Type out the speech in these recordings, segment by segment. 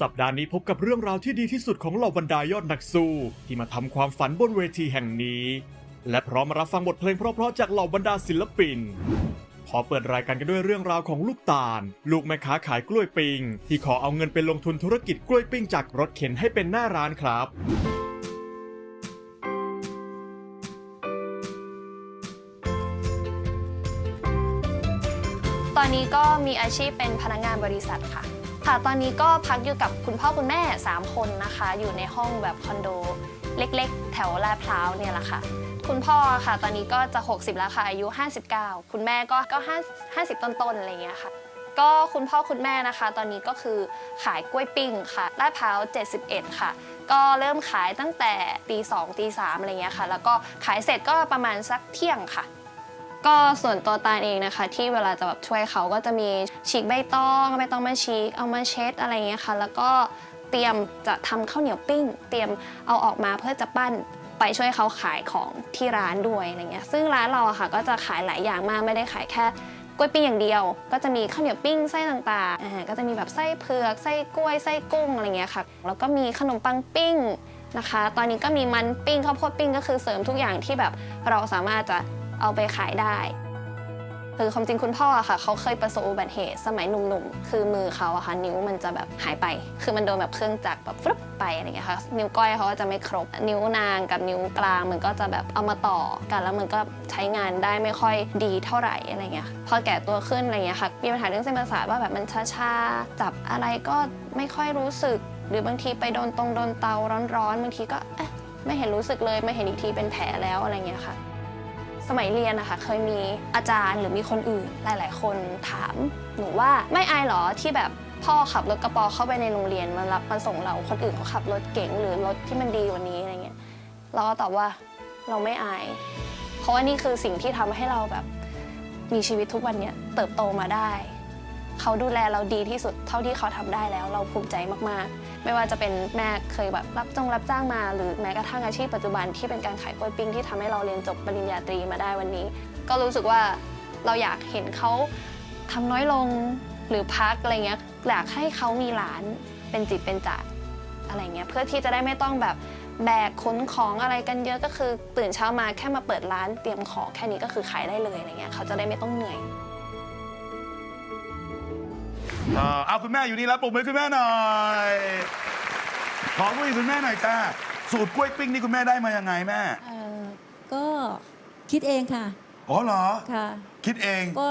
สัปดาห์นี้พบกับเรื่องราวที่ดีที่สุดของเหล่าบรรดายอดนักสู้ ที่มาทำความฝันบนเวทีแห่งนี้ และพร้อมรับฟังบทเพลงเพราะๆจากเหล่าบรรดาศิลปิน ขอเปิดรายการกันด้วยเรื่องราวของลูกตาล ลูกแม่ค้าขายกล้วยปิ้งที่ขอเอาเงินไปลงทุนธุรกิจกล้วยปิ้งจากรถเข็นให้เป็นหน้าร้านครับตอนนี้ก็มีอาชีพเป็นพนักงานบริษัทค่ะ ค่ะตอนนี้ก็พักอยู่กับคุณพ่อคุณแม่ 3 คนนะคะ อยู่ในห้องแบบคอนโดเล็กๆ แถวลาดพร้าวเนี่ยแหละค่ะ คุณพ่อค่ะ ตอนนี้ก็จะ 60 แล้วค่ะ อายุ 59 คุณแม่ก็ก็5 50 ต้นๆอะไรอย่างเงี้ยค่ะ ก็คุณพ่อคุณแม่นะคะ ตอนนี้ก็คือขายกล้วยปิ้งค่ะลาดพร้าว 71 ค่ะ ก็เริ่มขายตั้งแต่ตีสองตีสามอะไรเงี้ยค่ะ แล้วก็ขายเสร็จก็ประมาณสักเที่ยงค่ะ ก็ส่วนตัวตาลเองนะคะ ที่เวลาจะแบบช่วยเขาก็จะมีฉีกใบตองใบตองมาฉีกเอามาเช็ดอะไรเงี้ยค่ะ แล้วก็เตรียมจะทำข้าวเหนียวปิ้ง เตรียมเอาออกมาเพื่อจะปั้นไปช่วยเขาขายของที่ร้านด้วยอะไรเงี้ยซึ่งร้านเราอะค่ะก็จะขายหลายอย่างมากไม่ได้ขายแค่กล้วยปิ้งอย่างเดียว ก็จะมีข้าวเหนียวปิ้งไส้ต่างๆก็จะมีแบบไส้เผือกไส้กล้วยไส้กุ้งอะไรเงี้ยค่ะแล้วก็มีขนมปังปิ้งนะคะ ตอนนี้ก็มีมันปิ้งข้าวโพดปิ้งก็คือเสริมทุกอย่างที่แบบเราสามารถจะ เอาไปขายได้คือความจริงคุณพ่อค่ะ เขาเคยประสบอุบัติเหตุสมัยหนุ่มๆ คือมือเขาอะค่ะนิ้วมันจะแบบหายไป คือมันโดนแบบเครื่องจักรแบบฟลุปไปอะไรอย่างเงี้ยค่ะนิ้วก้อยเขาก็จะไม่ครบ นิ้วนางกับนิ้วกลางมันก็จะแบบเอามาต่อกันแล้วมันก็ใช้งานได้ไม่ค่อยดีเท่าไหร่อะไรเงี้ยพอแก่ตัวขึ้นอะไรเงี้ยค่ะมีปัญหาเรื่องเส้นประสาทว่าแบบมันช้าๆจับอะไรก็ไม่ค่อยรู้สึก หรือบางทีไปโดนตรงโดนเตาร้อนๆบางทีก็ไม่เห็นรู้สึกเลยไม่เห็นอีกทีเป็นแผลแล้วอะไรเงี้ยค่ะ สมัยเรียนนะคะเคยมีอาจารย์หรือมีคนอื่นหลาย ๆ คนถามหนูว่าไม่อายเหรอที่แบบพ่อขับรถกระป๋อเข้าไปในโรงเรียนมารับมาส่งเราคนอื่นเขาขับรถเก๋งหรือรถที่มันดีกว่านี้อะไรเงี้ยเราก็ตอบว่าเราไม่อาย เพราะว่านี่คือสิ่งที่ทำให้เราแบบมีชีวิตทุกวันเนี้ยเติบโตมาได้ เขาดูแลเราดีที่สุดเท่าที่เขาทำได้แล้ว เราภูมิใจมากๆ ไม่ว่าจะเป็นแม่เคยแบบรับจงรับจ้างมา หรือแม้กระทั่งอาชีพปัจจุบันที่เป็นการขายกล้วยปิ้งที่ทำให้เราเรียนจบปริญญาตรีมาได้วันนี้ ก็รู้สึกว่าเราอยากเห็นเขาทำน้อยลงหรือพักอะไรเงี้ยอยากให้เขามีหลานเป็นจิตเป็นจัดอะไรเงี้ยเพื่อที่จะได้ไม่ต้องแบบแบกขนของอะไรกันเยอะก็คือตื่นเช้ามาแค่มาเปิดร้านเตรียมของแค่นี้ก็คือขายได้เลยอะไรเงี้ยเขาจะได้ไม่ต้องเหนื่อย เออเอาคุณแม่อยู่นี่แล้วปรบมือคุณแม่หน่อย ขอคุยกับคุณแม่หน่อยจ้าสูตรกล้วยปิ้งนี่คุณแม่ได้มายังไงแม่ เอ่อก็คิดเองค่ะอ๋อเหรอ ค่ะ คิดเอง ก็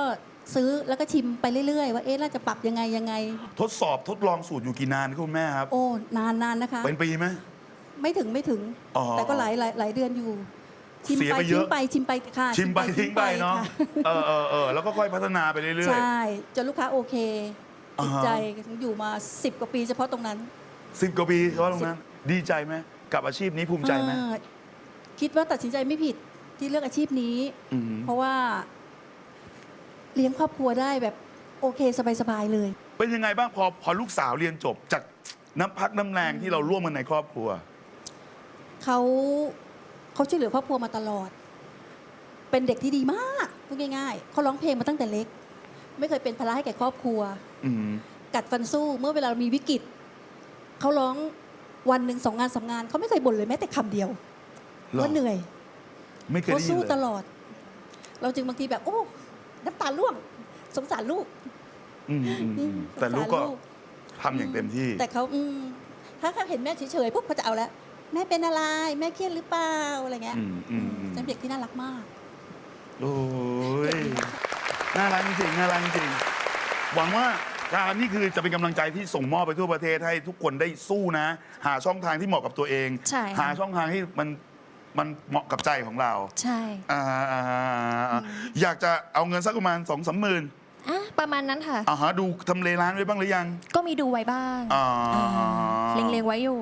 ซื้อแล้วก็ชิมไปเรื่อยๆ ว่าเอ๊ะเราจะปรับยังไงยังไง ทดสอบทดลองสูตรอยู่กี่นานคุณแม่ครับ โอ้นานนานนะคะ เป็นปีไหม ไม่ถึงไม่ถึง อ๋อแต่ก็หลายหลายหลายเดือนอยู่ ชิมเสียไปไปเยชิมอะ ไปชิมไปค่ะชิมไปทิ้งไปเนาะ ค่เออเออเออแล้วก็ค่อยพัฒนาไปเรื่อยใช่ จนลูกค้าโอเคอ่า ติดฮะใจอยู่มา 10 กว่าปีเฉพาะตรงนั้นๆสิบกว่าปีเฉพาะตรงนั้น ดีใจไหมกับอาชีพนี้ภูมิใจไหม เออคิดว่าตัดสินใจไม่ผิดที่เลือกอาชีพนี้ อืมเพราะว่า เลี้ยงครอบครัวได้แบบโอเค สบาย ๆ เลย เป็นยังไงบ้างพอพอลูกสาวเรียนจบจากน้ำพักน้ำแรงที่เราร่วมกันในครอบครัว เขาเขาช่วยเหลือครอบครัวมาตลอด เป็นเด็กที่ดีมากพูดง่ายๆเขาร้องเพลงมาตั้งแต่เล็ก ไม่เคยเป็นภาระให้แก่ครอบครัว อืมกัดฟันสู้เมื่อเวลามีวิกฤตเขาร้องวันหนึ่งสองงานสามงานเขาไม่เคยบ่นเลยแม้แต่คำเดียวหรอว่าเหนื่อยไม่เคยเขาได้ยินสู้เลยตลอด เราจึงบางทีแบบ โอ้น้ำตาล่วง สงสารลูกอืมอืมอืมอืมแต่ลูกก็สงสารทำอย่างเต็มที่ แต่เขาอืมถ้าเขาเห็นแม่เฉยๆปุ๊บเขาจะเอาแล้วแม่เป็นอะไร แม่เครียดหรือเปล่าอะไรเงี้ยอืมอืมอืม เป็นเด็กที่น่ารักมาก โอ้ย น่ารักจริงๆน่ารักจริงๆหวังว่าการนี่คือจะเป็นกำลังใจที่ส่งมอบไปทั่วประเทศให้ทุกคนได้สู้นะ หาช่องทางที่เหมาะกับตัวเอง ใช่ค่ะ หาช่องทางที่มันมันเหมาะกับใจของเราใช่อ่าอ่าอ่าอ่าอยากจะเอาเงินสักประมาณสองสามหมื่นอะประมาณนั้นค่ะ อ่าฮะดูทำเลร้านไว้บ้างหรือยัง ก็มีดูไว้บ้างอ่าเล็งๆไว้อยู่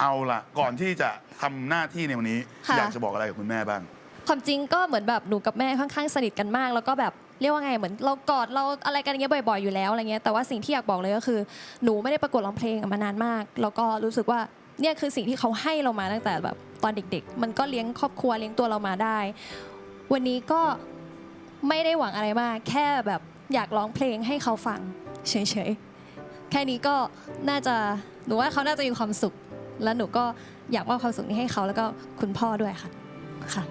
เอาล่ะ ก่อนที่จะทำหน้าที่ในวันนี้ ค่ะ อยากจะบอกอะไรกับคุณแม่บ้าง ความจริงก็เหมือนแบบหนูกับแม่ค่อนข้างสนิทกันมาก แล้วก็แบบ เรียกว่าไงเหมือนเรากอดเราอะไรกันอย่างเงี้ยบ่อยๆอยู่แล้วอะไรเงี้ยแต่ว่าสิ่งที่อยากบอกเลยก็คือหนูไม่ได้ประกวดร้องเพลงมานานมาก แล้วก็รู้สึกว่าเนี่ยคือสิ่งที่เขาให้เรามาตั้งแต่แบบตอนเด็ก ๆ มันก็เลี้ยงครอบครัวเลี้ยงตัวเรามาได้ วันนี้ก็ไม่ได้หวังอะไรมาก แค่แบบอยากร้องเพลงให้เขาฟังเฉยๆแค่นี้ก็น่าจะหนูว่าเขาน่าจะมีความสุข แล้วหนูก็อยากมอบความสุขนี้ให้เขาแล้วก็คุณพ่อด้วยค่ะค่ะ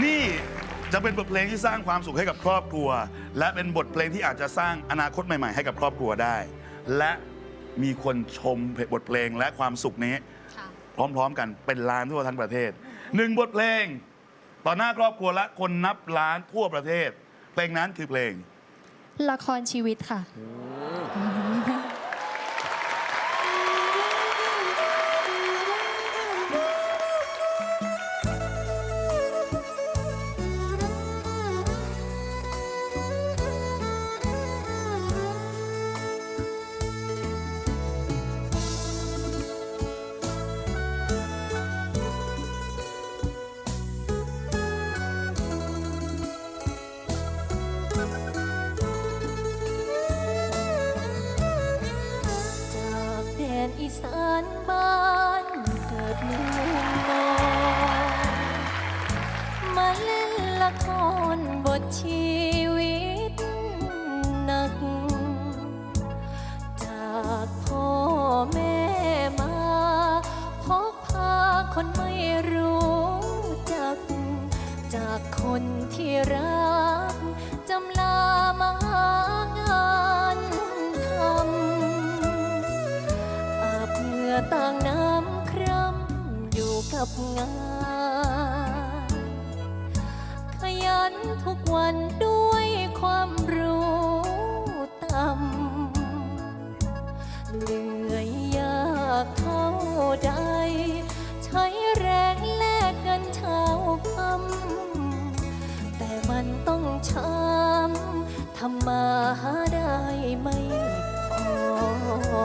นี่จะเป็นบทเพลงที่สร้างความสุขให้กับครอบครัว และเป็นบทเพลงที่อาจจะสร้างอนาคตใหม่ๆ ให้กับครอบครัวได้ และมีคนชมบทเพลงและความสุขนี้พร้อมๆ กันเป็นล้านทั่วทั้งประเทศหนึ่งบทเพลง ต่อหน้าครอบครัวและคนนับล้านทั่วประเทศ เพลงนั้นคือเพลง ละครชีวิตค่ะจา มันต้องช้ำทำมาหาได้ไม่พอ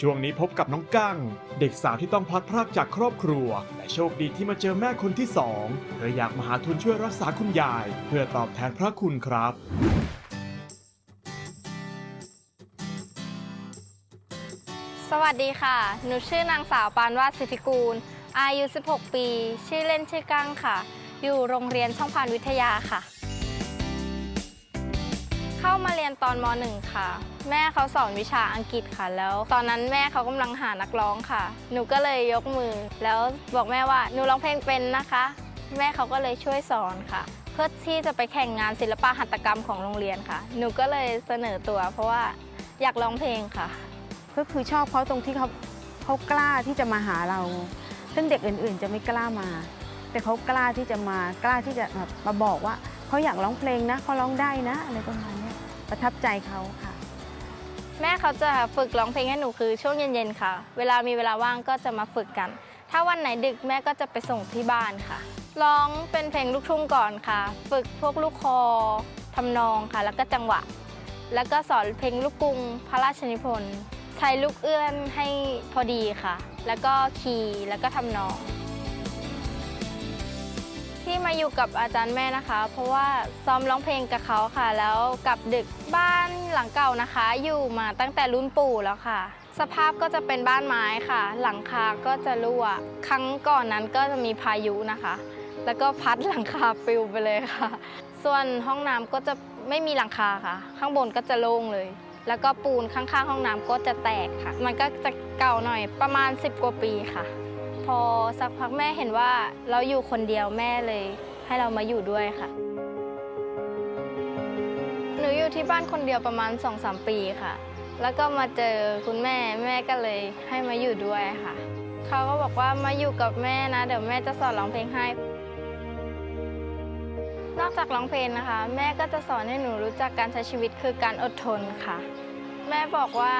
ช่วงนี้พบกับน้องกั้ง เด็กสาวที่ต้องพลัดพรากจากครอบครัวแต่โชคดีที่มาเจอแม่คนที่สองเธออยากมาหาทุนช่วยรักษาคุณยาย เพื่อตอบแทนพระคุณครับ สวัสดีค่ะ หนูชื่อนางสาวปานวาดสิทธิกูล อายุ 16 ปี ชื่อเล่นชื่อกั้งค่ะ อยู่โรงเรียนช่องพานวิทยาค่ะ มาเรียนตอนม .1 ค่ะ แม่เขาสอนวิชาอังกฤษค่ะ แล้ว ตอนนั้นแม่เขากำลังหานักร้องค่ะ หนูก็เลยยกมือ แล้วบอกแม่ว่าหนูร้องเพลงเป็นนะคะ แม่เขาก็เลยช่วยสอนค่ะ เพื่อที่จะไปแข่งงานศิลปะหัตถกรรมของโรงเรียนค่ะ หนูก็เลยเสนอตัว เพราะว่าอยากร้องเพลงค่ะ ก็คือชอบเขาตรงที่เขาเขากล้าที่จะมาหาเรา ซึ่งเด็กอื่นๆ จะไม่กล้ามา แต่เขากล้าที่จะมากล้าที่จะแบบมาบอกว่าเขาอยากร้องเพลงนะเขาร้องได้นะ อะไรประมาณนี้ ประทับใจเขาค่ะ แม่เขาจะฝึกร้องเพลงให้หนูคือช่วงเย็นๆค่ะ เวลามีเวลาว่างก็จะมาฝึกกัน ถ้าวันไหนดึกแม่ก็จะไปส่งที่บ้านค่ะ ร้องเป็นเพลงลูกทุ่งก่อนค่ะ ฝึกพวกลูกคอทำนองค่ะ แล้วก็จังหวะ แล้วก็สอนเพลงลูกกรุงพระราชนิพนธ์ใช้ลูกเอื้อนให้พอดีค่ะ แล้วก็คีย์แล้วก็ทำนอง ที่มาอยู่กับอาจารย์แม่นะคะ เพราะว่าซ้อมร้องเพลงกับเขาค่ะ แล้วกลับดึกบ้านหลังเก่านะคะ อยู่มาตั้งแต่รุ่นปู่แล้วค่ะ สภาพก็จะเป็นบ้านไม้ค่ะ หลังคาก็จะรั่ว ครั้งก่อนนั้นก็จะมีพายุนะคะ แล้วก็พัดหลังคาปลิวไปเลยค่ะ ส่วนห้องน้ำก็จะไม่มีหลังคาค่ะ ข้างบนก็จะโล่งเลย แล้วก็ปูนข้างๆ ห้องน้ำก็จะแตกค่ะ มันก็จะเก่าหน่อยประมาณ 10 กว่าปีค่ะ พอสักพักแม่เห็นว่าเราอยู่คนเดียวแม่เลย ให้เรามาอยู่ด้วยค่ะ หนูอยู่ที่บ้านคนเดียวประมาณ2-3ปีค่ะ แล้วก็มาเจอคุณแม่แม่ก็เลยให้มาอยู่ด้วยค่ะ เขาก็บอกว่ามาอยู่กับแม่นะ เดี๋ยวแม่จะสอนร้องเพลงให้ นอกจากร้องเพลงนะคะ แม่ก็จะสอนให้หนูรู้จักการใช้ชีวิตคือการอดทนค่ะ แม่บอกว่า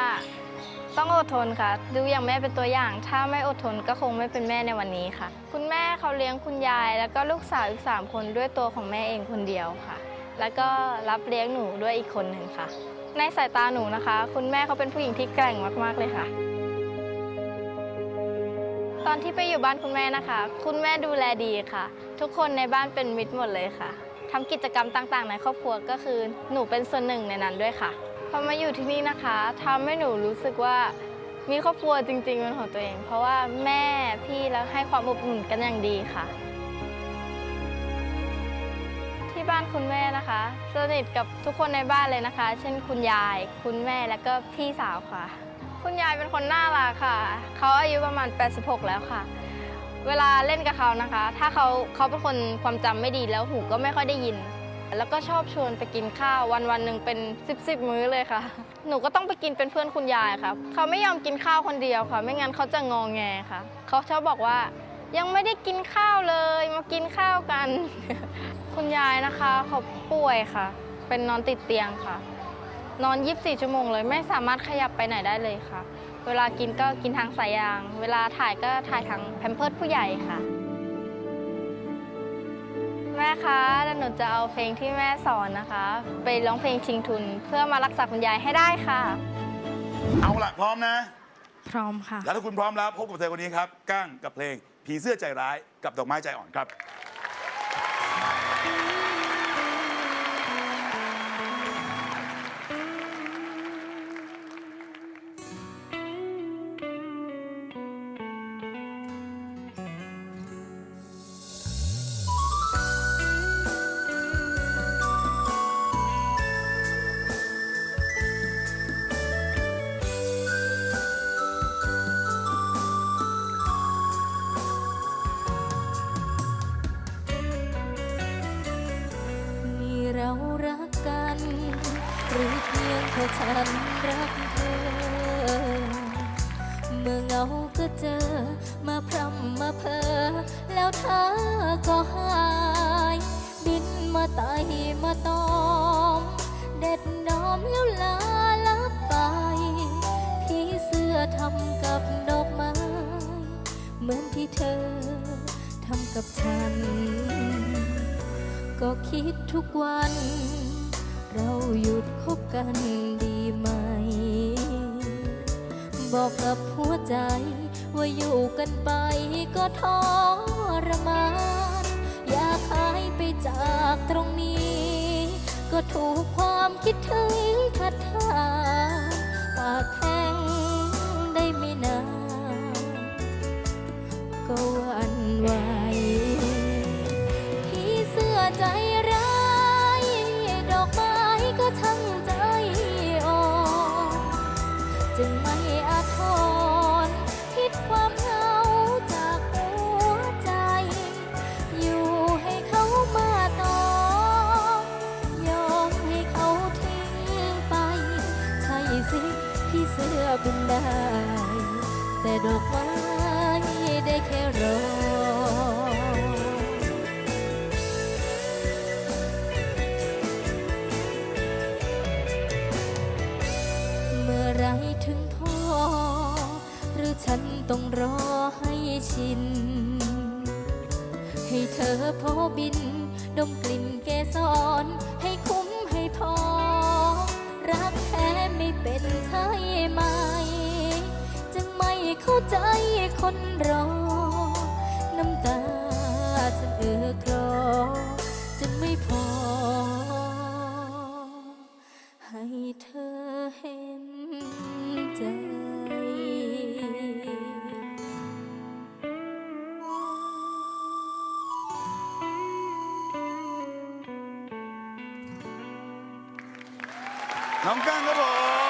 ต้องอดทนค่ะ ดูอย่างแม่เป็นตัวอย่าง ถ้าไม่อดทนก็คงไม่เป็นแม่ในวันนี้ค่ะ คุณแม่เขาเลี้ยงคุณยาย แล้วก็ลูกสาวอีก 3 คนด้วยตัวของแม่เองคนเดียวค่ะ แล้วก็รับเลี้ยงหนูด้วยอีกคนหนึ่งค่ะ ในสายตาหนูนะคะ คุณแม่เขาเป็นผู้หญิงที่แกร่งมากๆเลยค่ะ ตอนที่ไปอยู่บ้านคุณแม่นะคะ คุณแม่ดูแลดีค่ะ ทุกคนในบ้านเป็นมิตรหมดเลยค่ะทำกิจกรรมต่างๆ ในครอบครัวก็คือหนูเป็นส่วนหนึ่งในนั้นด้วยค่ะ พอมาอยู่ที่นี่นะคะทำให้หนูรู้สึกว่ามีครอบครัวจริงๆเป็นของตัวเอง เพราะว่าแม่พี่แล้วให้ความอบอุ่นกันอย่างดีค่ะ ที่บ้านคุณแม่นะคะสนิทกับทุกคนในบ้านเลยนะคะ เช่นคุณยาย คุณแม่แล้วก็พี่สาวค่ะ คุณยายเป็นคนน่ารักค่ะเขาอายุประมาณ 86 แล้วค่ะ เวลาเล่นกับเขานะคะ ถ้าเขาเขาเป็นคนความจำไม่ดีแล้วหูก็ไม่ค่อยได้ยิน แล้วก็ชอบชวนไปกินข้าววันวันหนึ่งเป็น 10บสมื้อเลยค่ะ หนูก็ต้องไปกินเป็นเพื่อนคุณยายค่ะเขาไม่ยอมกินข้าวคนเดียวค่ะ ไม่งั้นเขาจะงองแงค่ะเขาชอบบอกว่ายังไม่ได้กินข้าวเลยมากินข้าวกัน คุณยายนะคะเขาป่วยค่ะ เป็นนอนติดเตียงค่ะ นอน 24 ชั่วโมงเลยไม่สามารถขยับไปไหนได้เลยค่ะ เวลากินก็กินทางสายยาง เวลาถ่ายก็ถ่ายทางแพมเพิร์ดผู้ใหญ่ค่ะ แม่คะแล้วหนูจะเอาเพลงที่แม่สอนนะคะ ไปร้องเพลงชิงทุน เพื่อมารักษาคุณยายให้ได้ค่ะ เอาละพร้อมนะ พร้อมค่ะ แล้วถ้าคุณพร้อมแล้วพบกับเธอคนนี้ครับ ก้างกับเพลงผีเสื้อใจร้ายกับดอกไม้ใจอ่อนครับ เจอ มาพรำมาเพอแล้วเธอก็หาย บินมาไต่มาตอม เด็ดดอมแล้วลาลับไปพี่เสื้อทำกับดอกไม้ เหมือนที่เธอทำกับฉัน ก็คิดทุกวัน เราหยุดคบกันดีไหม บอกกับหัวใจ ว่าอยู่กันไปก็ทรมาน อยากหายไปจากตรงนี้ ก็ถูกความคิดถึงทัดทานปากแท ขึ้ได้ แต่ดอกไม้ได้แค่รอเมื่อไรถึงพอ หรือฉันต้องรอให้ชิน ให้เธอพอบิน ดมกลิ่นแกสนให้คุ้มให้พอ รักแท้ไม่เป็นใช่ไหม เข้าใจคนรอ น้ำตาจะเอือกรอจึงไม่พอ ให้เธอเห็นใจน้องกั้งครับผม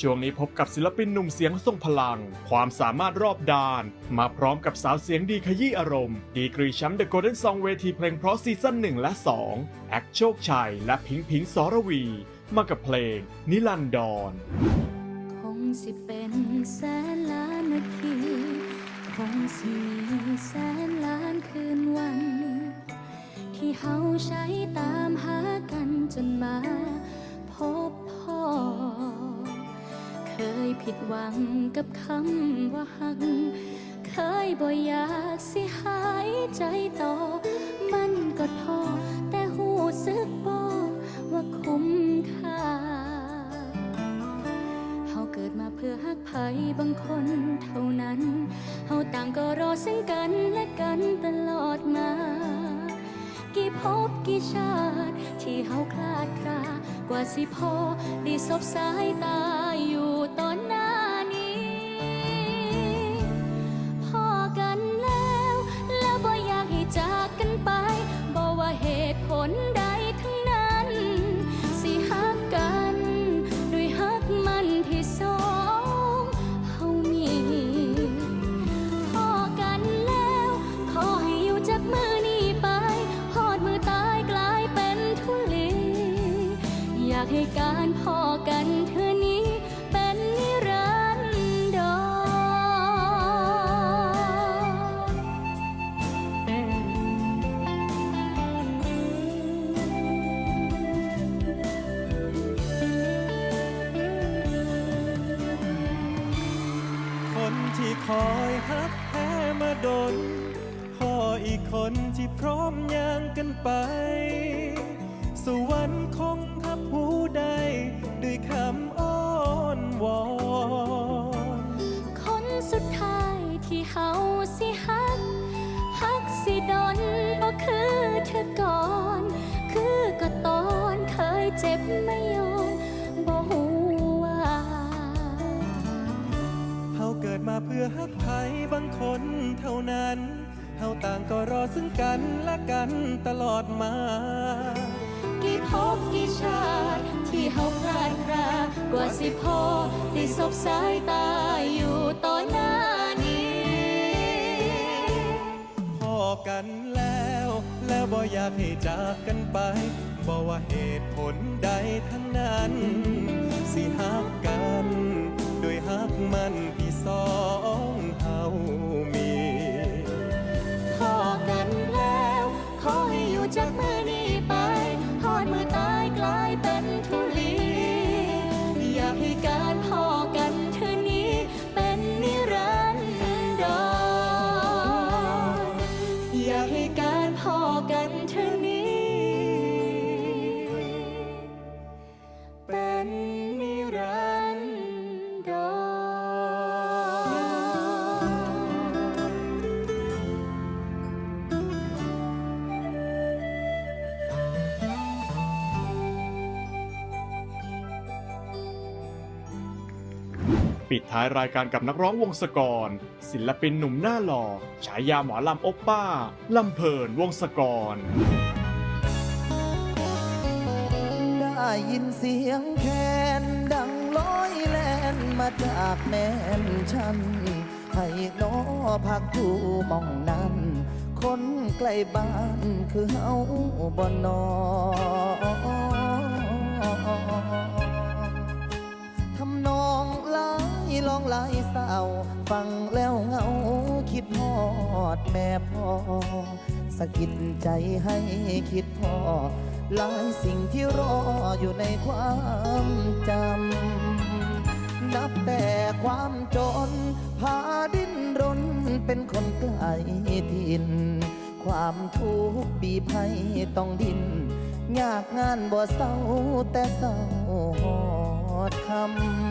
ช่วงนี้พบกับศิลปินหนุ่มเสียงทรงพลัง ความสามารถรอบด้าน มาพร้อมกับสาวเสียงดีขยี้อารมณ์ ดีกรีแชมป์ The Golden Song เวทีเพลงเพราะซีซั่น1และ 2 แอคโชคชัย และพิงพิงสรวี มากับเพลง นิลันดรคงสิเป็นแสนล้านนาทีคงสิมีแสนล้านคืนวัน ที่เฮาใช้ตามหากันจนมา เคยผิดหวังกับคำว่าหัก เคยบ่อยากสิหายใจต่อ มันก็ท้อแต่หูสึกบ่ว่าคุ้มค่าเฮาเกิดมาเพื่อฮักไผบางคนเท่านั้น เฮาต่างก็รอซึ่งกันและกันตลอดมา กี่ภพกี่ชาติที่เฮาคลาดคลากว่าสิพอได้สบสายตา ก่อน คือก็ตอนเคยเจ็บไม่ยอมบ่ฮู้ว่าเฮาเกิดมาเพื่อฮักไผบางคนเท่านั้นเฮาต่างก็รอซึ่งกันและกันตลอดมา กี่ภพกี่ชาติที่เฮาพลาดครากว่าสิพอได้สบสายตาอยู่ตอนหน้านี้ พอกันแล้ว แล้วบ่อยากให้จากกันไปบ่ว่าเหตุผลใดทั้งนั้น สิหักกัน โดวยหักมันที่ซ้อ ปิดท้ายรายการกับนักร้องวงศกร ศิลปินหนุ่มหน้าหล่อฉายาหมอลำโอปป้าลำเพลินวงศกร ได้ยินเสียงแคนดังลอยแลนมาจากแม่นฉัน ให้น้อพักอยู่หมองนั้น คนใกล้บ้านคือเฮาบ่นอ ทำนองลา ลองหลายเศร้าฟังแล้วเหงาคิดฮอดแม่พ่อสะกิดใจให้คิดพ่อหลายสิ่งที่รออยู่ในความจำ นับแต่ความจน พาดิ้นรนเป็นคนไกลถิ่น ความทุกข์บีบให้ต้องดินยากงานบ่เศร้าแต่เศร้าหอดคำ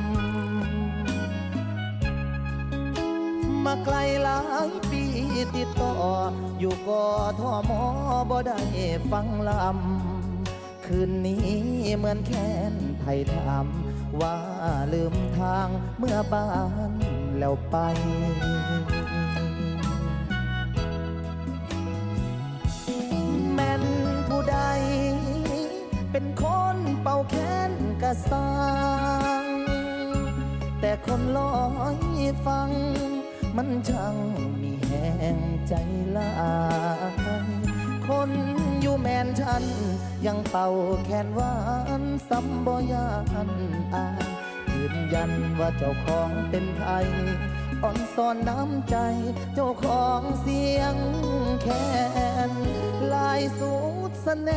มาไกลหลายปีติดต่อ อยู่กอทอมอบ่ได้ฟังลำ คืนนี้เหมือนแค้นไทยถามว่าลืมทางเมื่อบ้านแล้วไปแม่นผู้ใด เป็นคนเป่าแค้นกระสร้างแต่คนลอยฟัง มันช่างมีแหงใจลายคนอยู่แมนฉัน ยังเป่าแคนหวานซ้ำบ่ยานอายยืนยันว่าเจ้าของเป็นไทยอ่อนซอนน้ำใจ เจ้าของเสียงแคนลายสูดสแน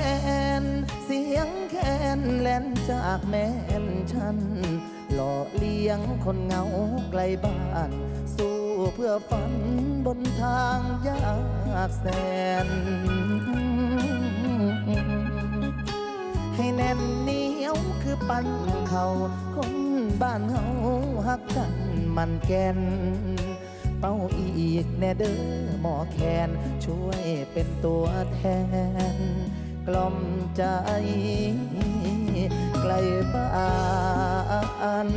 น เสียงแคนแล่นจากแม่นฉันหล่อเลี้ยงคนเงาไกลบ้านสู้ เพื่อฝันบนทางยากแสน ให้แน่นเหนียวคือปันเขาคนบ้านเฮาหักกันมันแก่นเป้าอีกแน่เด้อหมอแคนช่วยเป็นตัวแทน กล่อมใจไกลบ้าน